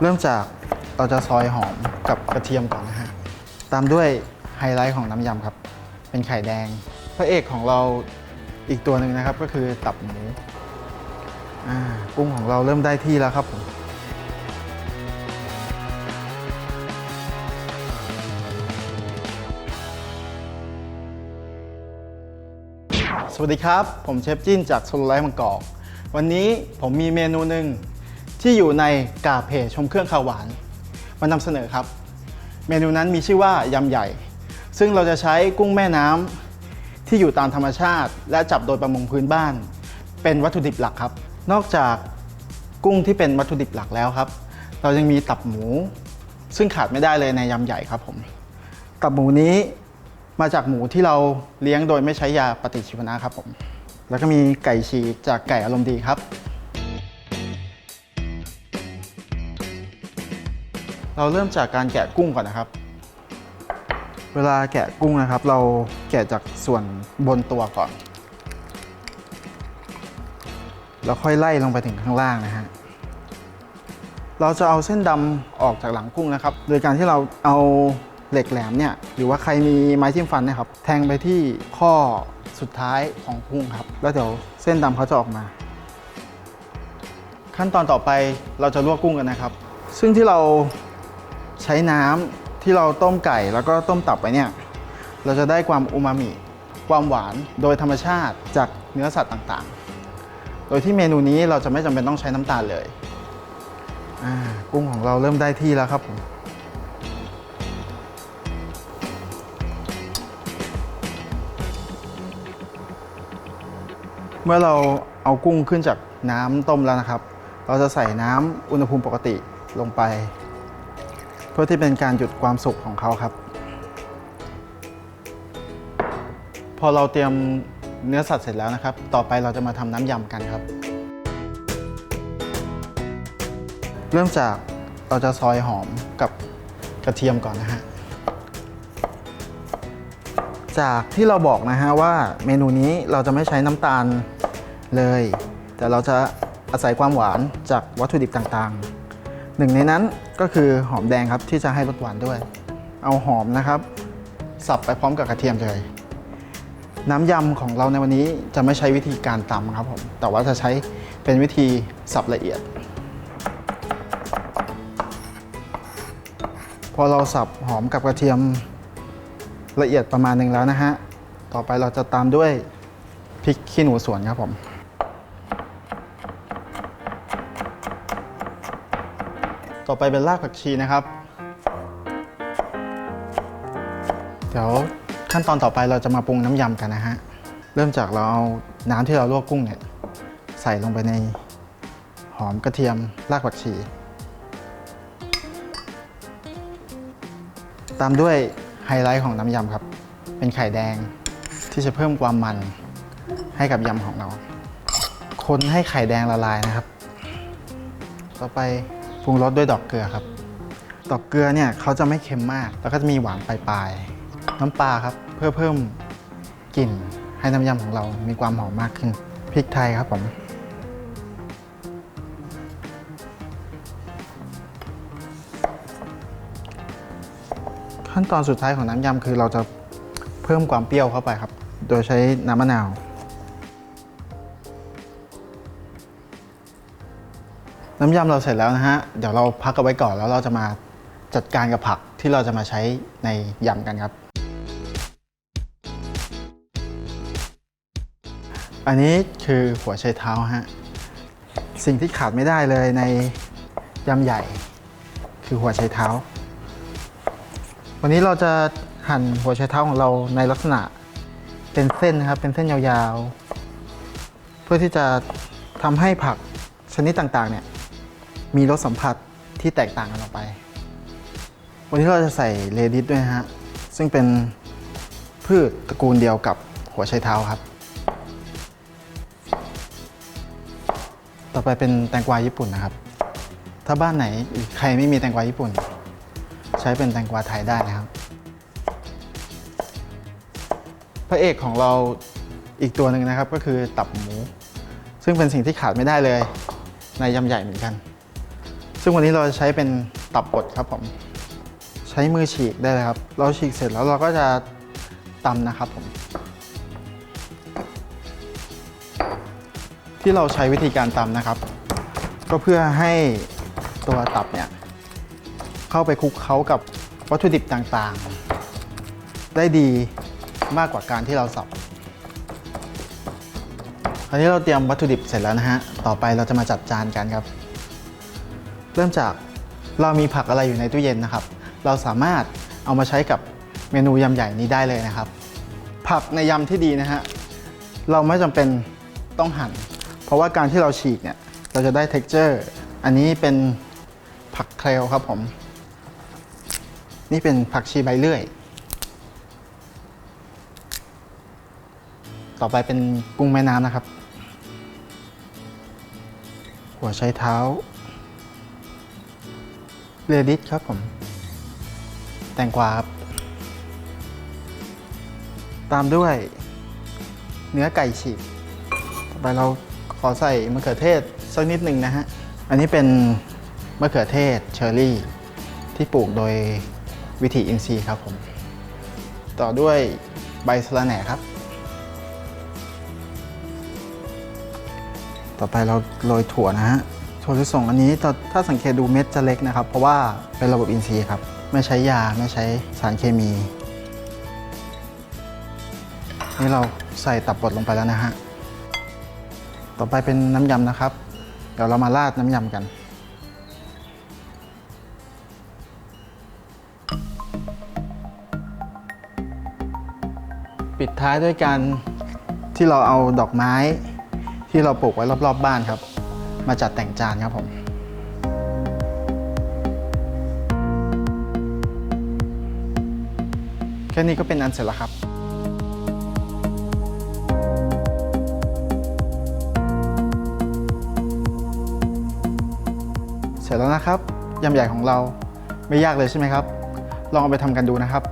เริ่มจากเราจะซอยหอมกับกระเทียมก่อนนะฮะ ตามด้วยไฮไลท์ของน้ำยำครับ เป็นไข่แดง พระเอกของเราอีกตัวหนึ่งนะครับก็คือตับหมูกุ้งของเราเริ่มได้ที่แล้วครับผมสวัสดีครับ ผมเชฟจิ้นจากโซลไลท์มังกอก วันนี้ผมมีเมนูหนึ่ง ที่อยู่ในกาเพชมเครื่องข้าวหวานมานำเสนอครับ เมนูนั้นมีชื่อว่ายำใหญ่ ซึ่งเราจะใช้กุ้งแม่น้ำที่อยู่ตามธรรมชาติ และจับโดยประมงพื้นบ้าน เป็นวัตถุดิบหลักครับ นอกจากกุ้งที่เป็นวัตถุดิบหลักแล้วครับ เรายังมีตับหมู ซึ่งขาดไม่ได้เลยในยำใหญ่ครับผมตับหมูนี้มาจากหมูที่เราเลี้ยงโดยไม่ใช้ยาปฏิชีวนะครับผม แล้วก็มีไก่ฉีกจากไก่อารมณ์ดีครับ เราเริ่มจากการแกะกุ้งก่อนนะครับ เวลาแกะกุ้งนะครับ เราแกะจากส่วนบนตัวก่อน แล้วค่อยไล่ลงไปถึงข้างล่างนะฮะ เราจะเอาเส้นดำออกจากหลังกุ้งนะครับ โดยการที่เราเอาเหล็กแหลมเนี่ย หรือว่าใครมีไม้จิ้มฟันนะครับ แทงไปที่ข้อสุดท้ายของกุ้งครับ แล้วเดี๋ยวเส้นดำเขาจะออกมา ขั้นตอนต่อไปเราจะลวกกุ้งกันนะครับ ซึ่งที่เรา ใช้น้ำที่เราต้มไก่แล้วก็ต้มตับไปเนี่ยเราจะได้ความอูมามิความหวานโดยธรรมชาติจากเนื้อสัตว์ต่างๆ โดยที่เมนูนี้เราจะไม่จำเป็นต้องใช้น้ำตาลเลยกุ้งของเราเริ่มได้ที่แล้วครับผมเมื่อเราเอากุ้งขึ้นจากน้ำต้มแล้วนะครับ เราจะใส่น้ำอุณหภูมิปกติลงไป เพื่อที่เป็นการหยุดความสุกของเขาครับ พอเราเตรียมเนื้อสัตว์เสร็จแล้วนะครับ ต่อไปเราจะมาทำน้ำยำกันครับ เริ่มจากเราจะซอยหอมกับกระเทียมก่อนนะฮะ จากที่เราบอกนะฮะว่าเมนูนี้เราจะไม่ใช้น้ำตาลเลย แต่เราจะอาศัยความหวานจากวัตถุดิบต่างๆ หนึ่งในนั้นก็คือหอมแดงครับที่จะให้รสหวานด้วย เอาหอมนะครับ สับไปพร้อมกับกระเทียมเลย น้ำยำของเราในวันนี้จะไม่ใช้วิธีการตำครับผมแต่ว่าจะใช้เป็นวิธีสับละเอียด พอเราสับหอมกับกระเทียมละเอียดประมาณหนึ่งแล้วนะฮะต่อไปเราจะตามด้วยพริกขี้หนูสวนครับผม ต่อไปเป็นรากผักชีนะครับ เดี๋ยวขั้นตอนต่อไปเราจะมาปรุงน้ำยำกันนะฮะ เริ่มจากเราเอาน้ำที่เราลวกกุ้งเนี่ย ใส่ลงไปในหอมกระเทียมรากผักชี ตามด้วยไฮไลท์ของน้ำยำครับ เป็นไข่แดงที่จะเพิ่มความมันให้กับยำของเรา คนให้ไข่แดงละลายนะครับ ต่อไป ปรุงรสด้วยดอกเกลือครับ ดอกเกลือเนี่ยเขาจะไม่เค็มมาก แล้วก็จะมีหวานปลายๆ น้ำปลาครับ เพื่อเพิ่มกลิ่นให้น้ำยำของเรามีความหอมมากขึ้น พริกไทยครับผม ขั้นตอนสุดท้ายของน้ำยำคือเราจะเพิ่มความเปรี้ยวเข้าไปครับ โดยใช้น้ำมะนาว น้ำยำเราเสร็จแล้วนะฮะ เดี๋ยวเราพักเอาไว้ก่อนแล้วเราจะมาจัดการกับผักที่เราจะมาใช้ในยำกันครับ อันนี้คือหัวไชเท้าฮะ สิ่งที่ขาดไม่ได้เลยในยำใหญ่ คือหัวไชเท้า วันนี้เราจะหั่นหัวไชเท้าของเราในลักษณะเป็นเส้นนะครับ เป็นเส้นยาวๆ เพื่อที่จะทำให้ผักชนิดต่างๆเนี่ย มีรสสัมผัสที่แตกต่างกันออกไป วันนี้เราจะใส่เรดิสด้วยฮะ ซึ่งเป็นพืชตระกูลเดียวกับหัวไชเท้าครับ ต่อไปเป็นแตงกวาญี่ปุ่นนะครับ ถ้าบ้านไหนใครไม่มีแตงกวาญี่ปุ่น ใช้เป็นแตงกวาไทยได้นะครับ พระเอกของเราอีกตัวหนึ่งนะครับก็คือตับหมู ซึ่งเป็นสิ่งที่ขาดไม่ได้เลย ในยำใหญ่เหมือนกัน ซึ่งวันนี้เราจะใช้เป็นตับบดครับผม ใช้มือฉีกได้เลยครับ เราฉีกเสร็จแล้วเราก็จะตำนะครับผม ที่เราใช้วิธีการตำนะครับ ก็เพื่อให้ตัวตับเนี่ยเข้าไปคลุกเคล้ากับวัตถุดิบต่างๆ ได้ดีมากกว่าการที่เราสับคราวนี้เราเตรียมวัตถุดิบเสร็จแล้วนะฮะ ต่อไปเราจะมาจัดจานกันครับ ริ่มจากเรามีผักอะไรอยู่ในตู้เย็นนะครับ เราสามารถเอามาใช้กับเมนูยำใหญ่นี้ได้เลยนะครับ ผักในยำที่ดีนะฮะเราไม่จำเป็นต้องหั่น เพราะว่าการที่เราฉีกเนี่ยเราจะได้ t e x t อร์อันนี้เป็นผักเคลลครับผม นี่เป็นผักชีใบเลื่อย ต่อไปเป็นกุ้งแม่น้ำนะครับ หัวไชเท้า เรดิสครับผม แตงกวาครับ ตามด้วย เนื้อไก่ฉีกต่อไปเราขอใส่มะเขือเทศสักนิดหนึ่งนะฮะ อันนี้เป็นมะเขือเทศเชอร์รี่ ที่ปลูกโดยวิถีอินทรีย์ครับผม ต่อด้วยใบสะระแหน่ครับ ต่อไปเราโรยถั่วนะฮะ ถั่วลิสงอันนี้ถ้าสังเกตดูเม็ดจะเล็กนะครับ เพราะว่าเป็นระบบอินทรีย์ครับ ไม่ใช้ยาไม่ใช้สารเคมี นี่เราใส่ตับบดลงไปแล้วนะฮะ ต่อไปเป็นน้ำยำนะครับ เดี๋ยวเรามาราดน้ำยำกันปิดท้ายด้วยการที่เราเอาดอกไม้ที่เราปลูกไว้รอบๆบบ้านครับ มาจัดแต่งจานครับผมแค่นี้ก็เป็นอันเสร็จแล้วครับ เสร็จแล้วนะครับยำใหญ่ของเราไม่ยากเลยใช่ไหมครับ ลองเอาไปทำกันดูนะครับ